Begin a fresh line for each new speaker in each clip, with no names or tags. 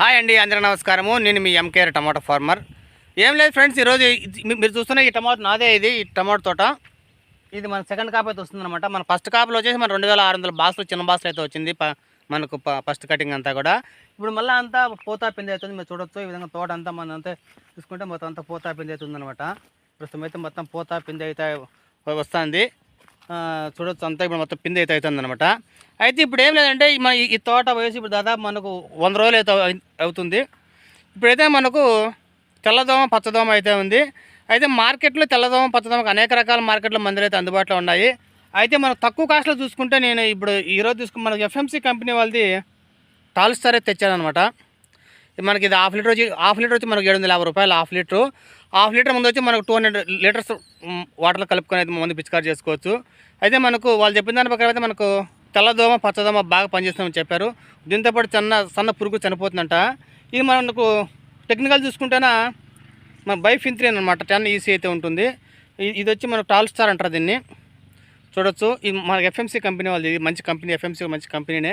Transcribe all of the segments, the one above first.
Hi అండి అందరూ నమస్కారము. నేను మీ ఎంకేఆర్ టమాటో ఫార్మర్. ఏం లేదు ఫ్రెండ్స్ ఈరోజు మీ- మీరు చూస్తున్న ఈ టమాటో నాదే ఇది ఈ టమాటో తోట. ఇది మన సెకండ్ కాప్ అయితే వస్తుందన్నమాట. మన ఫస్ట్ కాపులో వచ్చేసి మన రెండు వేల ఆరు వందల బాసులు చిన్న బాసులు అయితే వచ్చింది ప- మనకు ఫస్ట్ కటింగ్ అంతా కూడా. ఇప్పుడు మళ్ళీ అంతా పోతా పిండి అవుతుంది మీరు చూడొచ్చు. ఈ విధంగా తోట అంతా మనం అంతా చూసుకుంటే మొత్తం అంతా పోతా పిండి అవుతుంది అనమాట ప్రస్తుతం అయితే మొత్తం పోతా పిండి అయితే వస్తుంది. చూడొచ్చు. అంతా ఇప్పుడు మొత్తం పిండి అయితే అవుతుంది అనమాట అయితే ఇప్పుడు ఏం లేదంటే మన ఈ- తోట వయసు ఇప్పుడు దాదాపు మనకు వంద రోజులు అయితే అవుతుంది. ఇప్పుడైతే మనకు తెల్లదోమ పచ్చదోమ అయితే ఉంది. అయితే మార్కెట్లో తెల్లదోమ పచ్చదోమకు అనేక రకాల మార్కెట్లో మందులు అయితే అందుబాటులో ఉన్నాయి. అయితే మనం తక్కువ కాస్ట్లో చూసుకుంటే నేను ఇప్పుడు ఈరోజు చూసుకుని మనకు ఎఫ్ఎంసీ కంపెనీ వాళ్ళది టాల్స్టార్ అయితే తెచ్చానమాట మనకి ఇది హాఫ్ లీటర్ వచ్చి హాఫ్ లీటర్ వచ్చి మనకి ఏడు వందల యాభై రూపాయలు హాఫ్ లీటరు. హాఫ్ లీటర్ ముందు వచ్చి మనకు టూ హండ్రెడ్ లీటర్స్ వాటర్లో కలుపుకొని అయితే మందు పిచికారి చేసుకోవచ్చు. అయితే మనకు వాళ్ళు చెప్పిన దాని ప్రకారం అయితే మనకు తెల్లదోమ పచ్చదోమ బాగా పనిచేస్తుందని చెప్పారు. దీంతో పాటు చిన్న సన్న పురుగు చనిపోతుందంట. ఇది మనకు టెక్నికల్ చూసుకుంటేనా మన బై ఫిన్త్రీన్ అనమాట టెన్ ఈసీ అయితే ఉంటుంది. ఇది వచ్చి మనకు టాల్ స్టార్ అంటారు దీన్ని. చూడొచ్చు. ఇది మన ఎఫ్ఎంసీ కంపెనీ వాళ్ళది. ఇది మంచి కంపెనీ ఎఫ్ఎంసీ మంచి కంపెనీనే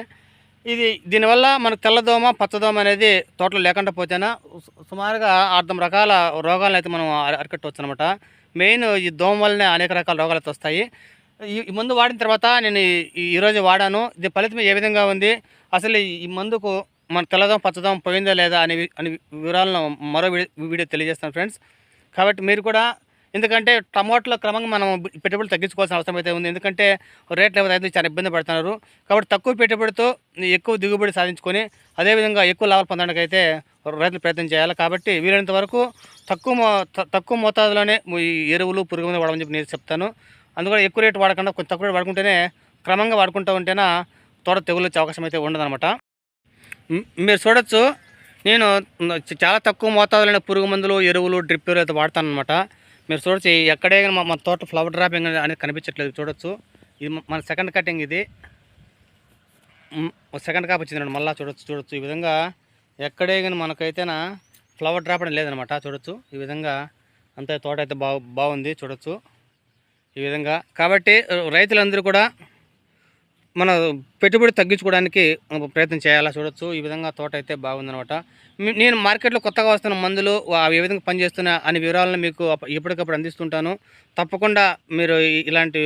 ఇది దీనివల్ల మనకు తెల్లదోమ పచ్చదోమ అనేది తోటలో లేకుండా పోతేనా సు- సుమారుగా అర్థం రకాల రోగాలను అయితే మనం అరికట్టవచ్చు అనమాట మెయిన్ ఈ దోమ వల్లనే అనేక రకాల రోగాలు అయితే వస్తాయి. ఈ మందు వాడిన తర్వాత నేను ఈరోజు వాడాను. ఇది ఫలితం ఏ విధంగా ఉంది? అసలు ఈ- మందుకు మన తెల్లదోమ పచ్చదోమ పోయిందా లేదా అనే అనే వివరాలను మరో వీడియో తెలియజేస్తాను ఫ్రెండ్స్. కాబట్టి మీరు కూడా ఎందుకంటే టమాటోలో క్రమంగా మనం పెట్టుబడులు తగ్గించుకోవాల్సిన అవసరం అయితే ఉంది. ఎందుకంటే రేట్లు ఏవైతే చాలా ఇబ్బంది పడుతున్నారు. కాబట్టి తక్కువ పెట్టుబడితో ఎక్కువ దిగుబడి సాధించుకొని అదేవిధంగా ఎక్కువ లాభాలు పొందడానికి అయితే రైతులు ప్రయత్నం చేయాలి. కాబట్టి వీలైనంత వరకు తక్కువ మో తక్కువ మోతాదులోనే ఈ ఎరువులు పురుగు మీద వాడమని చెప్పి నేను చెప్తాను. అందుకని ఎక్కువ రేటు వాడకుండా కొంచెం తక్కువ రేటు వాడుకుంటేనే క్రమంగా వాడుకుంటూ ఉంటేనే తోట తెగులు వచ్చే అవకాశం అయితే ఉండదన్నమాట. మీరు చూడొచ్చు నేను చాలా తక్కువ మోతాదులోనే పురుగు మందులు ఎరువులు డ్రిప్ ఎరువులు అయితే వాడతాను అనమాట మీరు చూడొచ్చు ఎక్కడే మన తోట ఫ్లవర్ డ్రాపింగ్ అనేది కనిపించట్లేదు చూడొచ్చు. ఇది మన సెకండ్ కటింగ్ ఇది. సెకండ్ కాప్ వచ్చిందండి మళ్ళీ చూడొచ్చు చూడొచ్చు. ఈ విధంగా ఎక్కడే కానీ మనకైతేనా ఫ్లవర్ డ్రాప్ అనేది లేదనమాట చూడొచ్చు. ఈ విధంగా అంత తోట అయితే బాగు బాగుంది చూడొచ్చు. ఈ విధంగా. కాబట్టి రైతులందరూ కూడా మన పెట్టుబడి తగ్గించుకోవడానికి ప్రయత్నం చేయాలా చూడొచ్చు. ఈ విధంగా తోట అయితే బాగుందనమాట నేను మార్కెట్లో కొత్తగా వస్తున్న మందులు అవి ఏ విధంగా పనిచేస్తున్నా అనే వివరాలను మీకు ఎప్పటికప్పుడు అందిస్తుంటాను. తప్పకుండా మీరు ఇలాంటి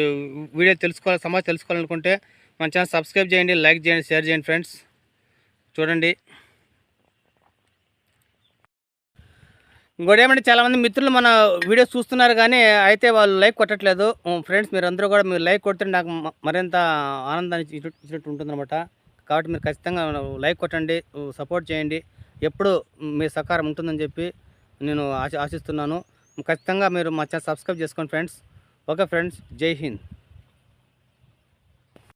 వీడియో తెలుసుకోవాలి సమాజం తెలుసుకోవాలనుకుంటే మన ఛానల్ సబ్స్క్రైబ్ చేయండి లైక్ చేయండి షేర్ చేయండి ఫ్రెండ్స్. చూడండి. ఇంకోటి ఏమంటే చాలామంది మిత్రులు మన వీడియోస్ చూస్తున్నారు కానీ అయితే వాళ్ళు లైక్ కొట్టట్లేదు. ఫ్రెండ్స్ మీరు కూడా మీరు లైక్ కొడితే నాకు మరింత ఆనందాన్ని ఇచ్చినట్టు ఉంటుందన్నమాట. కాబట్టి మీరు ఖచ్చితంగా లైక్ కొట్టండి సపోర్ట్ చేయండి. ఎప్పుడు మీ సహకారం ఉంటుందని చెప్పి నేను ఆశ ఆశిస్తున్నాను. ఖచ్చితంగా మీరు మా ఛానల్ సబ్స్క్రైబ్ చేసుకోండి ఫ్రెండ్స్. ఓకే ఫ్రెండ్స్ జై హింద్.